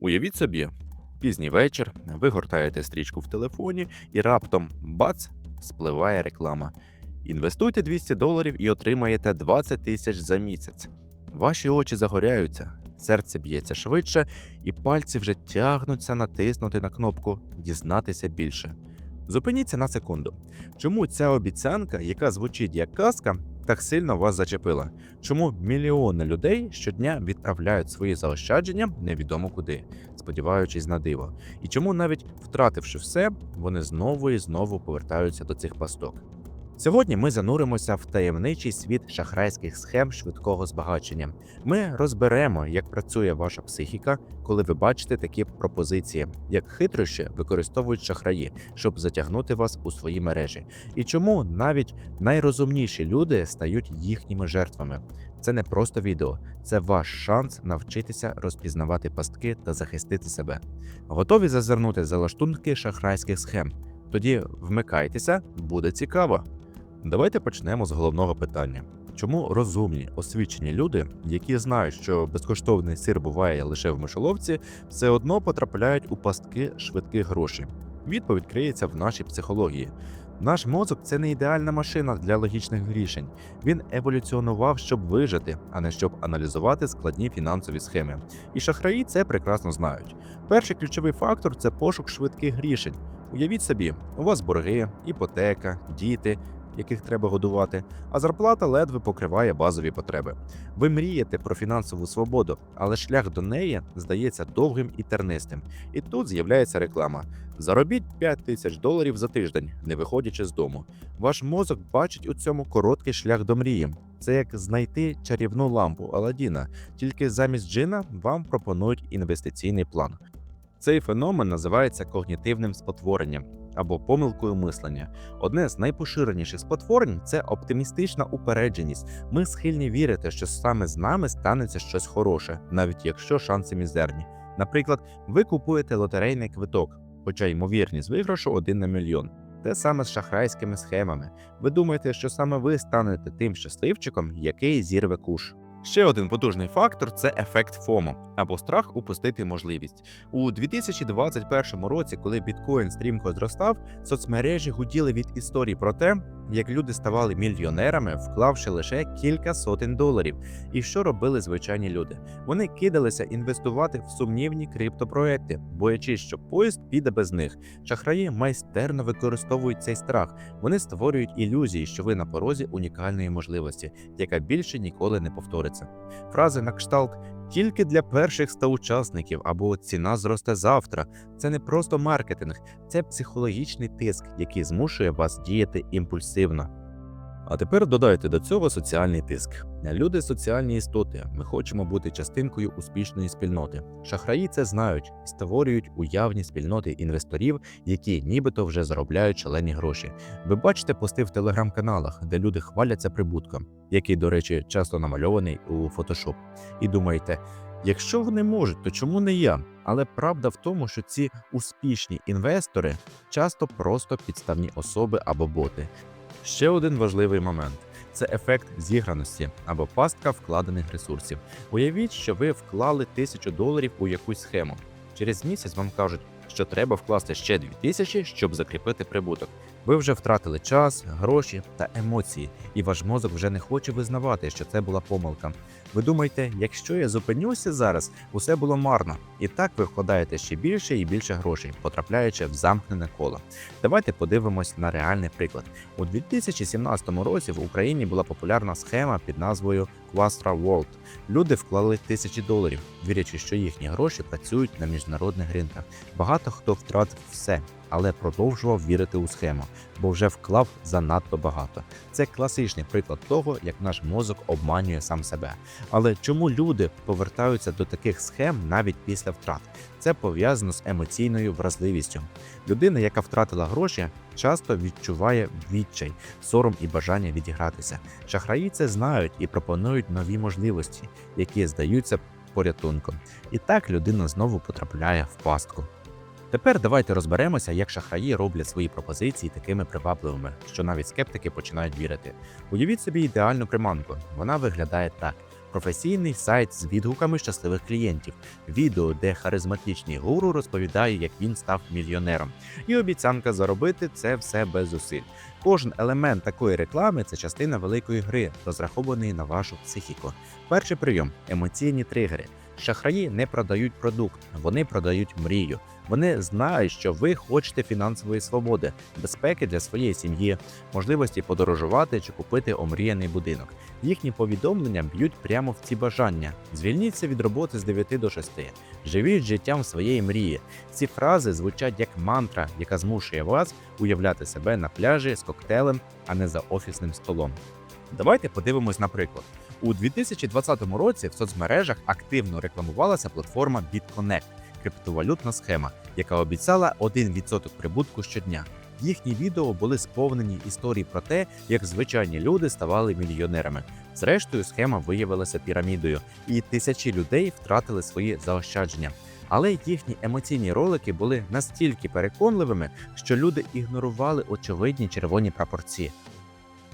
Уявіть собі, пізній вечір, ви гортаєте стрічку в телефоні, і раптом бац, спливає реклама. Інвестуйте 200 доларів і отримаєте 20 тисяч за місяць. Ваші очі загоряються, серце б'ється швидше, і пальці вже тягнуться натиснути на кнопку Дізнатися більше. Зупиніться на секунду. Чому ця обіцянка, яка звучить як казка, так сильно вас зачепила? Чому мільйони людей щодня відправляють свої заощадження невідомо куди, сподіваючись на диво? І чому навіть втративши все, вони знову і знову повертаються до цих пасток? Сьогодні ми зануримося в таємничий світ шахрайських схем швидкого збагачення. Ми розберемо, як працює ваша психіка, коли ви бачите такі пропозиції, як хитрощі використовують шахраї, щоб затягнути вас у свої мережі, і чому навіть найрозумніші люди стають їхніми жертвами. Це не просто відео, це ваш шанс навчитися розпізнавати пастки та захистити себе. Готові зазирнути за лаштунки шахрайських схем? Тоді вмикайтеся, буде цікаво. Давайте почнемо з головного питання. Чому розумні, освічені люди, які знають, що безкоштовний сир буває лише в мишоловці, все одно потрапляють у пастки швидких грошей? Відповідь криється в нашій психології. Наш мозок це не ідеальна машина для логічних рішень. Він еволюціонував, щоб вижити, а не щоб аналізувати складні фінансові схеми. І шахраї це прекрасно знають. Перший ключовий фактор це пошук швидких рішень. Уявіть собі, у вас борги, іпотека, діти, яких треба годувати, а зарплата ледве покриває базові потреби. Ви мрієте про фінансову свободу, але шлях до неї здається довгим і тернистим. І тут з'являється реклама: заробіть 5 тисяч доларів за тиждень, не виходячи з дому. Ваш мозок бачить у цьому короткий шлях до мрії. Це як знайти чарівну лампу Аладдіна, тільки замість джина вам пропонують інвестиційний план. Цей феномен називається когнітивним спотворенням або помилкою мислення. Одне з найпоширеніших спотворень це оптимістична упередженість. Ми схильні вірити, що саме з нами станеться щось хороше, навіть якщо шанси мізерні. Наприклад, ви купуєте лотерейний квиток, хоча ймовірність виграшу один на мільйон. Те саме з шахрайськими схемами. Ви думаєте, що саме ви станете тим щасливчиком, який зірве куш. Ще один потужний фактор це ефект ФОМО або страх упустити можливість. У 2021 році, коли біткоін стрімко зростав, соцмережі гуділи від історій про те, як люди ставали мільйонерами, вклавши лише кілька сотень доларів. І що робили звичайні люди? Вони кидалися інвестувати в сумнівні криптопроекти, боячись, що поїзд піде без них. Шахраї майстерно використовують цей страх. Вони створюють ілюзії, що ви на порозі унікальної можливості, яка більше ніколи не повториться. Фрази на кшталт тільки для перших 100 учасників або ціна зросте завтра. Це не просто маркетинг, це психологічний тиск, який змушує вас діяти імпульсивно. А тепер додайте до цього соціальний тиск. Люди соціальні істоти. Ми хочемо бути частинкою успішної спільноти. Шахраї це знають створюють уявні спільноти інвесторів, які нібито вже заробляють шалені гроші. Ви бачите пости в телеграм-каналах, де люди хваляться прибутком, який, до речі, часто намальований у Photoshop. І думаєте, якщо вони можуть, то чому не я? Але правда в тому, що ці успішні інвестори часто просто підставні особи або боти. Ще один важливий момент це ефект зіграності або пастка вкладених ресурсів. Уявіть, що ви вклали тисячу доларів у якусь схему. Через місяць вам кажуть, що треба вкласти ще 2000, щоб закріпити прибуток. Ви вже втратили час, гроші та емоції, і ваш мозок вже не хоче визнавати, що це була помилка. Ви думаєте, якщо я зупинюся зараз, усе було марно. І так ви вкладаєте ще більше і більше грошей, потрапляючи в замкнене коло. Давайте подивимось на реальний приклад. У 2017 році в Україні була популярна схема під назвою Quastra World. Люди вклали тисячі доларів, вірячи, що їхні гроші працюють на міжнародних ринках. Багато хто втратив все, але продовжував вірити у схему, бо вже вклав занадто багато. Це класичний приклад того, як наш мозок обманює сам себе. Але чому люди повертаються до таких схем навіть після втрат? Це пов'язано з емоційною вразливістю. Людина, яка втратила гроші, часто відчуває відчай, сором і бажання відігратися. Шахраї це знають і пропонують нові можливості, які здаються порятунком. І так людина знову потрапляє в пастку. Тепер давайте розберемося, як шахраї роблять свої пропозиції такими привабливими, що навіть скептики починають вірити. Уявіть собі ідеальну приманку. Вона виглядає так: професійний сайт з відгуками щасливих клієнтів, відео, де харизматичний гуру розповідає, як він став мільйонером, і обіцянка заробити це все без зусиль. Кожен елемент такої реклами це частина великої гри, розрахованої на вашу психіку. Перший прийом емоційні тригери. Шахраї не продають продукт, вони продають мрію. Вони знають, що ви хочете фінансової свободи, безпеки для своєї сім'ї, можливості подорожувати чи купити омріяний будинок. Їхні повідомлення б'ють прямо в ці бажання. Звільніться від роботи з 9 до 6. Живіть життям своєї мрії. Ці фрази звучать як мантра, яка змушує вас уявляти себе на пляжі з коктейлем, а не за офісним столом. Давайте подивимось на приклад. У 2020 році в соцмережах активно рекламувалася платформа BitConnect – криптовалютна схема, яка обіцяла 1% прибутку щодня. Їхні відео були сповнені історій про те, як звичайні люди ставали мільйонерами. Зрештою, схема виявилася пірамідою, і тисячі людей втратили свої заощадження. Але їхні емоційні ролики були настільки переконливими, що люди ігнорували очевидні червоні прапорці.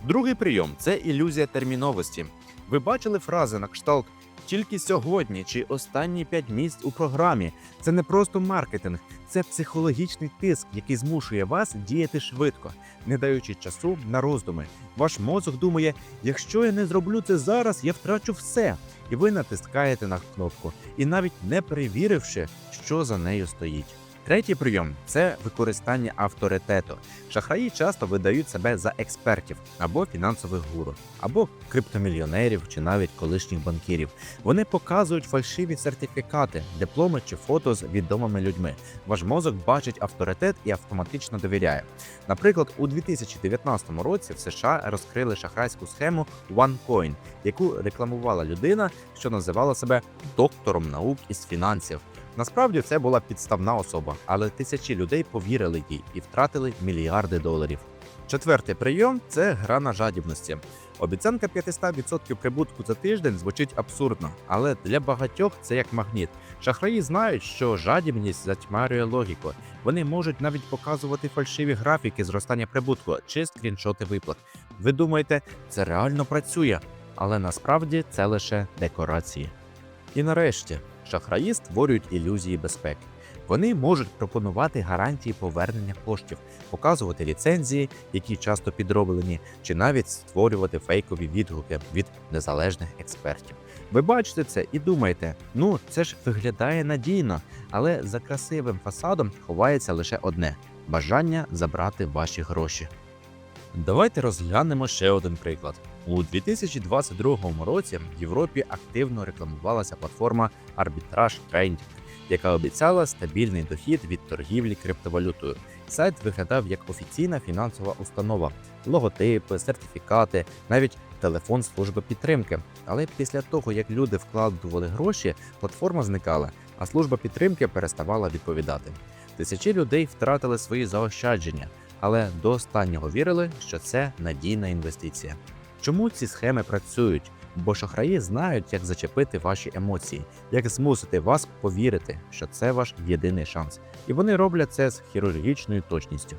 Другий прийом це ілюзія терміновості. Ви бачили фрази на кшталт тільки сьогодні чи останні 5 місць у програмі. Це не просто маркетинг, це психологічний тиск, який змушує вас діяти швидко, не даючи часу на роздуми. Ваш мозок думає: якщо я не зроблю це зараз, я втрачу все. І ви натискаєте на кнопку, і навіть не перевіривши, що за нею стоїть. Третій прийом це використання авторитету. Шахраї часто видають себе за експертів або фінансових гуру, або криптомільйонерів чи навіть колишніх банкірів. Вони показують фальшиві сертифікати, дипломи чи фото з відомими людьми. Ваш мозок бачить авторитет і автоматично довіряє. Наприклад, у 2019 році в США розкрили шахрайську схему OneCoin, яку рекламувала людина, що називала себе доктором наук із фінансів. Насправді це була підставна особа, але тисячі людей повірили їй і втратили мільярди доларів. Четвертий прийом це гра на жадібності. Обіцянка 500% прибутку за тиждень звучить абсурдно, але для багатьох це як магніт. Шахраї знають, що жадібність затьмарює логіку. Вони можуть навіть показувати фальшиві графіки зростання прибутку чи скріншоти виплат. Ви думаєте, це реально працює, але насправді це лише декорації. І нарешті шахраї створюють ілюзії безпеки. Вони можуть пропонувати гарантії повернення коштів, показувати ліцензії, які часто підроблені, чи навіть створювати фейкові відгуки від незалежних експертів. Ви бачите це і думаєте, ну це ж виглядає надійно, але за красивим фасадом ховається лише одне бажання забрати ваші гроші. Давайте розглянемо ще один приклад. У 2022 році в Європі активно рекламувалася платформа Arbitrage Trading, яка обіцяла стабільний дохід від торгівлі криптовалютою. Сайт виглядав як офіційна фінансова установа, логотипи, сертифікати, навіть телефон служби підтримки. Але після того, як люди вкладували гроші, платформа зникала, а служба підтримки переставала відповідати. Тисячі людей втратили свої заощадження, але до останнього вірили, що це надійна інвестиція. Чому ці схеми працюють? Бо шахраї знають, як зачепити ваші емоції, як змусити вас повірити, що це ваш єдиний шанс, і вони роблять це з хірургічною точністю.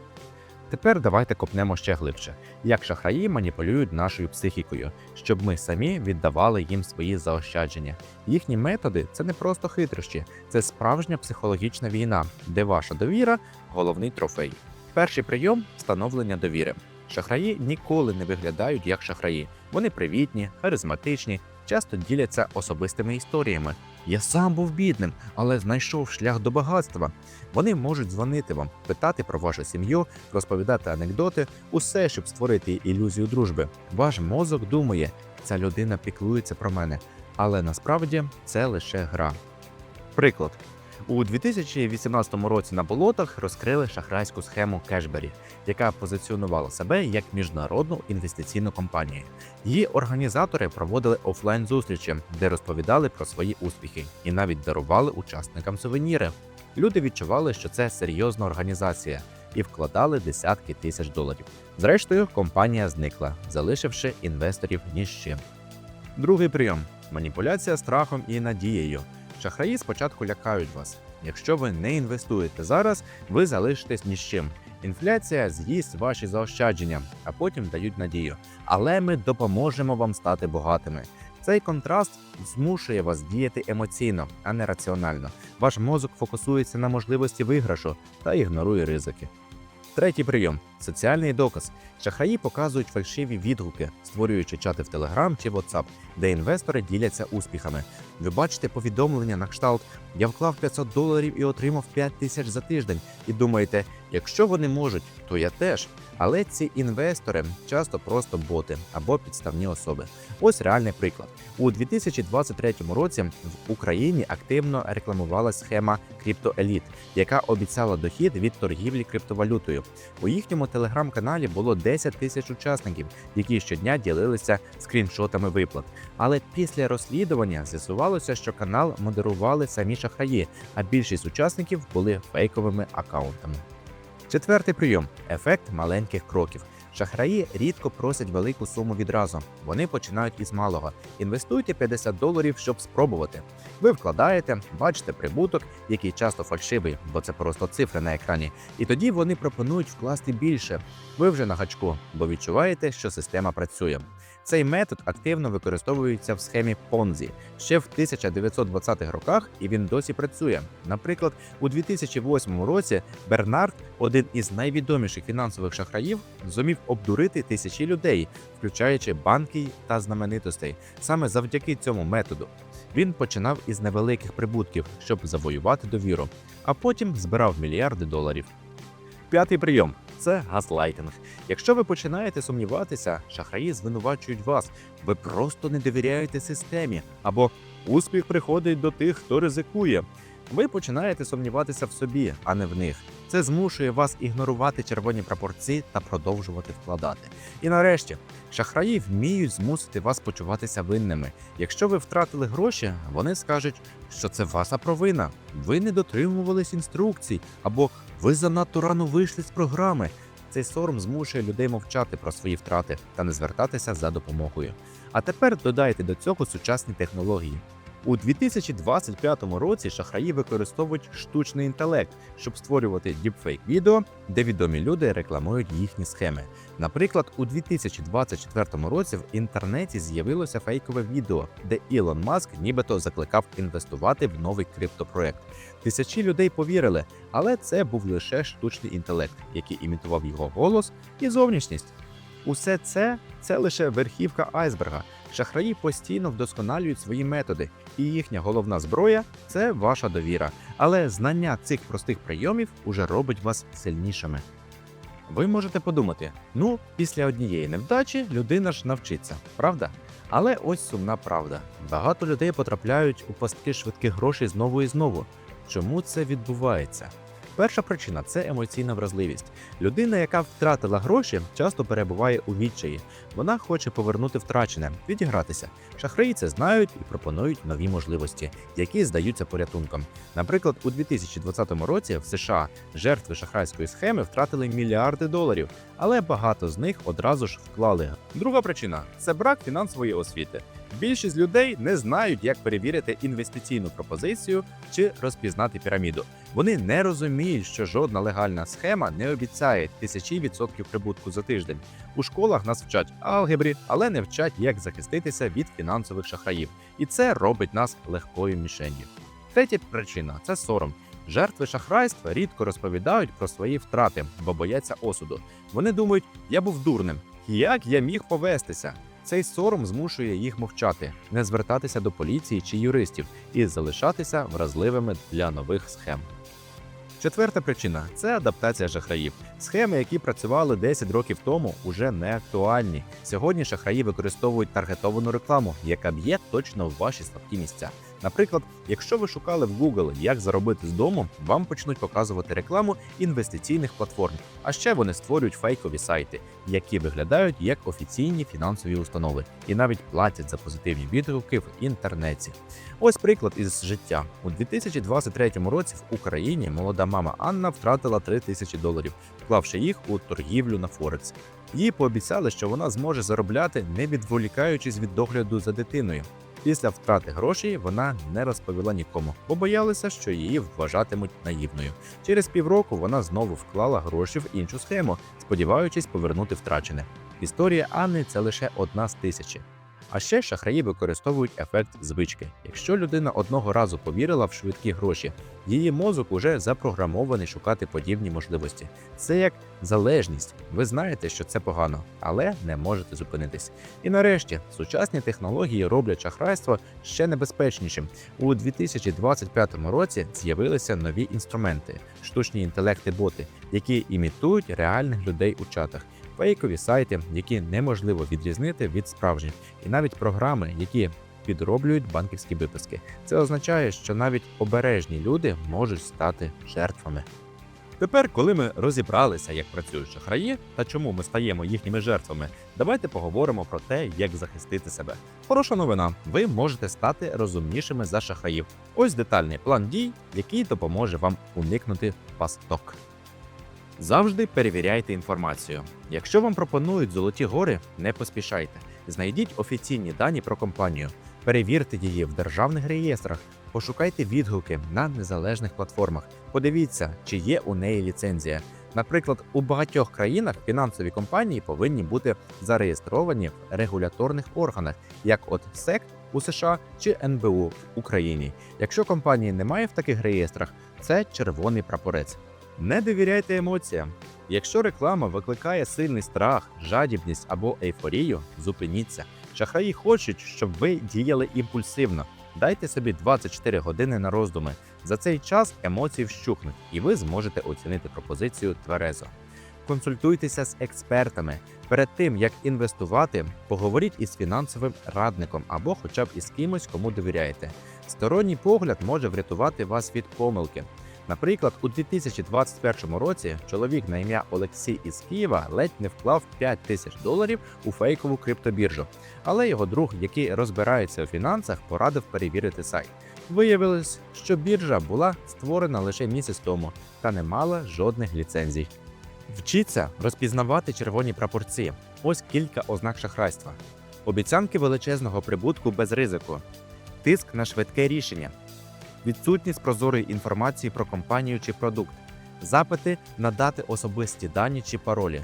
Тепер давайте копнемо ще глибше, як шахраї маніпулюють нашою психікою, щоб ми самі віддавали їм свої заощадження. Їхні методи це не просто хитрощі, це справжня психологічна війна, де ваша довіра головний трофей. Перший прийом встановлення довіри. Шахраї ніколи не виглядають як шахраї. Вони привітні, харизматичні, часто діляться особистими історіями. Я сам був бідним, але знайшов шлях до багатства. Вони можуть дзвонити вам, питати про вашу сім'ю, розповідати анекдоти, усе, щоб створити ілюзію дружби. Ваш мозок думає, ця людина піклується про мене, але насправді це лише гра. Приклад. У 2018 році на болотах розкрили шахрайську схему Кешбері, яка позиціонувала себе як міжнародну інвестиційну компанію. Її організатори проводили офлайн зустрічі, де розповідали про свої успіхи і навіть дарували учасникам сувеніри. Люди відчували, що це серйозна організація, і вкладали десятки тисяч доларів. Зрештою, компанія зникла, залишивши інвесторів ні з чим. Другий прийом маніпуляція страхом і надією. Шахраї спочатку лякають вас. Якщо ви не інвестуєте зараз, ви залишитесь ні з чим. Інфляція з'їсть ваші заощадження, а потім дають надію. Але ми допоможемо вам стати багатими. Цей контраст змушує вас діяти емоційно, а не раціонально. Ваш мозок фокусується на можливості виграшу та ігнорує ризики. Третій прийом соціальний доказ. Шахраї показують фальшиві відгуки, створюючи чати в Telegram чи WhatsApp, де інвестори діляться успіхами. Ви бачите повідомлення на кшталт Я вклав 500 доларів і отримав 5 тисяч за тиждень. І думаєте, якщо вони можуть, то я теж. Але ці інвестори часто просто боти або підставні особи. Ось реальний приклад. У 2023 році в Україні активно рекламувалась схема CryptoElite, яка обіцяла дохід від торгівлі криптовалютою. У їхньому телеграм-каналі було 10 тисяч учасників, які щодня ділилися скріншотами виплат. Але після розслідування з'ясувалося, що канал модерували самі шахраї, а більшість учасників були фейковими аккаунтами. Четвертий прийом ефект маленьких кроків. Шахраї рідко просять велику суму відразу. Вони починають із малого. Інвестуйте 50 доларів, щоб спробувати. Ви вкладаєте, бачите прибуток, який часто фальшивий, бо це просто цифри на екрані. І тоді вони пропонують вкласти більше. Ви вже на гачку, бо відчуваєте, що система працює. Цей метод активно використовується в схемі Ponzi ще в 1920-х роках, і він досі працює. Наприклад, у 2008 році Бернард, один із найвідоміших фінансових шахраїв, зумів обдурити тисячі людей, включаючи банки та знаменитостей. Саме завдяки цьому методу він починав із невеликих прибутків, щоб завоювати довіру, а потім збирав мільярди доларів. П'ятий прийом це газлайтинг. Якщо ви починаєте сумніватися, шахраї звинувачують вас, ви просто не довіряєте системі, або успіх приходить до тих, хто ризикує. Ви починаєте сумніватися в собі, а не в них. Це змушує вас ігнорувати червоні прапорці та продовжувати вкладати. І нарешті, шахраї вміють змусити вас почуватися винними. Якщо ви втратили гроші, вони скажуть, що це ваша провина. Ви не дотримувались інструкцій, або ви занадто рано вийшли з програми. Цей сором змушує людей мовчати про свої втрати та не звертатися за допомогою. А тепер додайте до цього сучасні технології. У 2025 році шахраї використовують штучний інтелект, щоб створювати діпфейк відео, де відомі люди рекламують їхні схеми. Наприклад, у 2024 році в інтернеті з'явилося фейкове відео, де Ілон Маск нібито закликав інвестувати в новий криптопроект. Тисячі людей повірили, але це був лише штучний інтелект, який імітував його голос і зовнішність. Усе це це лише верхівка айсберга. Шахраї постійно вдосконалюють свої методи, і їхня головна зброя це ваша довіра. Але знання цих простих прийомів уже робить вас сильнішими. Ви можете подумати: ну, після однієї невдачі людина ж навчиться, правда? Але ось сумна правда: багато людей потрапляють у пастки швидких грошей знову і знову. Чому це відбувається? Перша причина це емоційна вразливість. Людина, яка втратила гроші, часто перебуває у відчаї. Вона хоче повернути втрачене, відігратися. Шахраї це знають і пропонують нові можливості, які здаються порятунком. Наприклад, у 2020 році в США жертви шахрайської схеми втратили мільярди доларів, але багато з них одразу ж вклали. Друга причина це брак фінансової освіти. Більшість людей не знають, як перевірити інвестиційну пропозицію чи розпізнати піраміду. Вони не розуміють, що жодна легальна схема не обіцяє тисячі відсотків прибутку за тиждень. У школах нас вчать алгебрі, але не вчать, як захиститися від фінансових шахраїв, і це робить нас легкою мішенью. Третя причина це сором. Жертви шахрайства рідко розповідають про свої втрати, бо бояться осуду. Вони думають, я був дурним. Як я міг повестися? Цей сором змушує їх мовчати, не звертатися до поліції чи юристів і залишатися вразливими для нових схем. Четверта причина це адаптація шахраїв. Схеми, які працювали 10 років тому, уже не актуальні. Сьогодні шахраї використовують таргетовану рекламу, яка б'є точно в ваші слабкі місця. Наприклад, якщо ви шукали в Google, як заробити з дому, вам почнуть показувати рекламу інвестиційних платформ. А ще вони створюють фейкові сайти, які виглядають як офіційні фінансові установи, і навіть платять за позитивні відгуки в інтернеті. Ось приклад із життя у 2023 році в Україні молода мама Анна втратила 3 тисячі доларів, вклавши їх у торгівлю на Форекс. Їй пообіцяли, що вона зможе заробляти, не відволікаючись від догляду за дитиною. Після втрати грошей вона не розповіла нікому, бо боялися, що її вважатимуть наївною. Через півроку вона знову вклала гроші в іншу схему, сподіваючись повернути втрачене. Історія Анни це лише одна з тисячі. А ще шахраї використовують ефект звички. Якщо людина одного разу повірила в швидкі гроші, її мозок уже запрограмований шукати подібні можливості. Це як залежність. Ви знаєте, що це погано, але не можете зупинитись. І нарешті сучасні технології роблять шахрайство ще небезпечнішим. У 2025 році з'явилися нові інструменти, штучні інтелекти боти, які імітують реальних людей у чатах, фейкові сайти, які неможливо відрізнити від справжніх, і навіть програми, які підроблюють банківські виписки. Це означає, що навіть обережні люди можуть стати жертвами. Тепер, коли ми розібралися, як працюють шахраї та чому ми стаємо їхніми жертвами, давайте поговоримо про те, як захистити себе. Хороша новина: ви можете стати розумнішими за шахраїв. Ось детальний план дій, який допоможе вам уникнути пасток. Завжди перевіряйте інформацію. Якщо вам пропонують золоті гори, не поспішайте. Знайдіть офіційні дані про компанію, перевірте її в державних реєстрах, пошукайте відгуки на незалежних платформах. Подивіться, чи є у неї ліцензія. Наприклад, у багатьох країнах фінансові компанії повинні бути зареєстровані в регуляторних органах, як от СЕК у США чи НБУ в Україні. Якщо компанії немає в таких реєстрах, це червоний прапорець. Не довіряйте емоціям. Якщо реклама викликає сильний страх, жадібність або ейфорію, зупиніться. Шахраї хочуть, щоб ви діяли імпульсивно. Дайте собі 24 години на роздуми. За цей час емоції вщухнуть, і ви зможете оцінити пропозицію тверезо. Консультуйтеся з експертами. Перед тим як інвестувати, поговоріть із фінансовим радником або хоча б із кимось, кому довіряєте. Сторонній погляд може врятувати вас від помилки. Наприклад, у 2021 році чоловік на ім'я Олексій із Києва ледь не вклав 5 тисяч доларів у фейкову криптобіржу, але його друг, який розбирається у фінансах, порадив перевірити сайт. Виявилось, що біржа була створена лише місяць тому та не мала жодних ліцензій. Вчіться розпізнавати червоні прапорці. Ось кілька ознак шахрайства: обіцянки величезного прибутку без ризику, тиск на швидке рішення, відсутність прозорої інформації про компанію чи продукт, запити надати особисті дані чи паролі,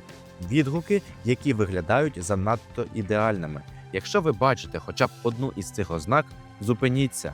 відгуки, які виглядають занадто ідеальними. Якщо ви бачите хоча б одну із цих ознак, зупиніться.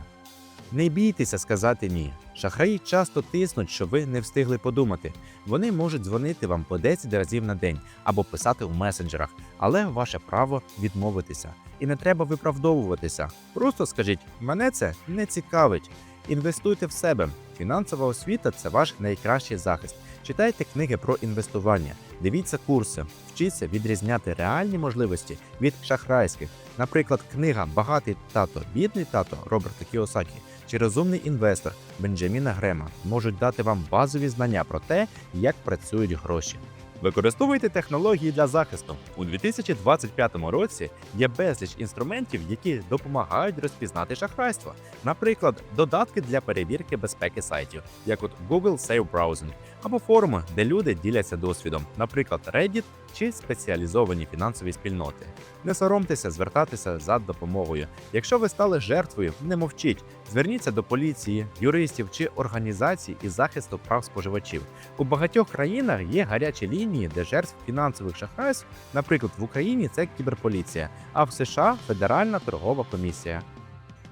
Не бійтеся сказати ні. Шахраї часто тиснуть, що ви не встигли подумати. Вони можуть дзвонити вам по 10 разів на день або писати в месенджерах, але ваше право відмовитися. І не треба виправдовуватися. Просто скажіть: мене це не цікавить. Інвестуйте в себе. Фінансова освіта це ваш найкращий захист. Читайте книги про інвестування, дивіться курси, вчіться відрізняти реальні можливості від шахрайських. Наприклад, книга Багатий тато, бідний тато Роберта Кіосакі чи розумний інвестор Бенджаміна Грема можуть дати вам базові знання про те, як працюють гроші. Використовуйте технології для захисту у 2025 році. Є безліч інструментів, які допомагають розпізнати шахрайство. Наприклад, додатки для перевірки безпеки сайтів, як от Google Safe Browsing, або форуми, де люди діляться досвідом, наприклад, Reddit чи спеціалізовані фінансові спільноти. Не соромтеся звертатися за допомогою. Якщо ви стали жертвою, не мовчіть. Зверніться до поліції, юристів чи організацій із захисту прав споживачів. У багатьох країнах є гарячі лінії, де жертв фінансових шахрайств, наприклад, в Україні це кіберполіція, а в США Федеральна торгова комісія.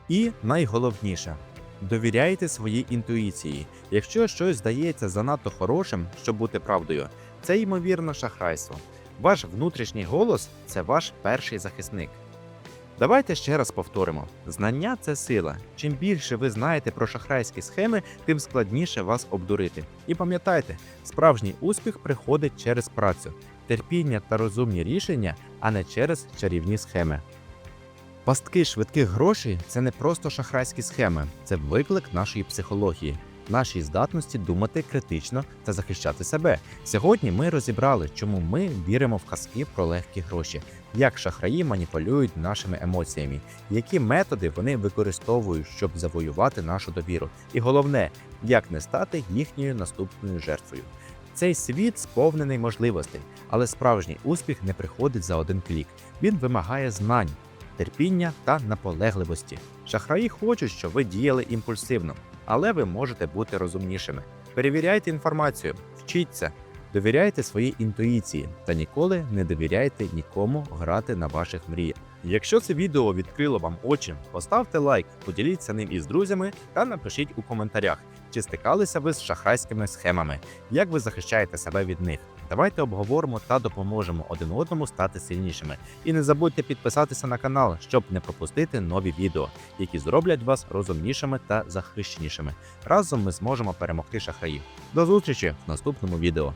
І найголовніше. Довіряйте своїй інтуїції. Якщо щось здається занадто хорошим, щоб бути правдою, це ймовірно шахрайство. Ваш внутрішній голос це ваш перший захисник. Давайте ще раз повторимо: знання це сила. Чим більше ви знаєте про шахрайські схеми, тим складніше вас обдурити. І пам'ятайте, справжній успіх приходить через працю, терпіння та розумні рішення, а не через чарівні схеми. Пастки швидких грошей це не просто шахрайські схеми, це виклик нашої психології, нашій здатності думати критично та захищати себе. Сьогодні ми розібрали, чому ми віримо в казки про легкі гроші, як шахраї маніпулюють нашими емоціями, які методи вони використовують, щоб завоювати нашу довіру, і головне, як не стати їхньою наступною жертвою. Цей світ сповнений можливостей, але справжній успіх не приходить за один клік. Він вимагає знань, терпіння та наполегливості. Шахраї хочуть, щоб ви діяли імпульсивно, але ви можете бути розумнішими. Перевіряйте інформацію, вчіться, Довіряйте своїй інтуїції та ніколи не довіряйте нікому грати на ваших мріях. Якщо це відео відкрило вам очі, поставте лайк, поділіться ним із друзями та напишіть у коментарях, чи стикалися ви з шахрайськими схемами, як ви захищаєте себе від них. Давайте обговоримо та допоможемо один одному стати сильнішими. І не забудьте підписатися на канал, щоб не пропустити нові відео, які зроблять вас розумнішими та захищенішими. Разом ми зможемо перемогти шахраїв. До зустрічі в наступному відео.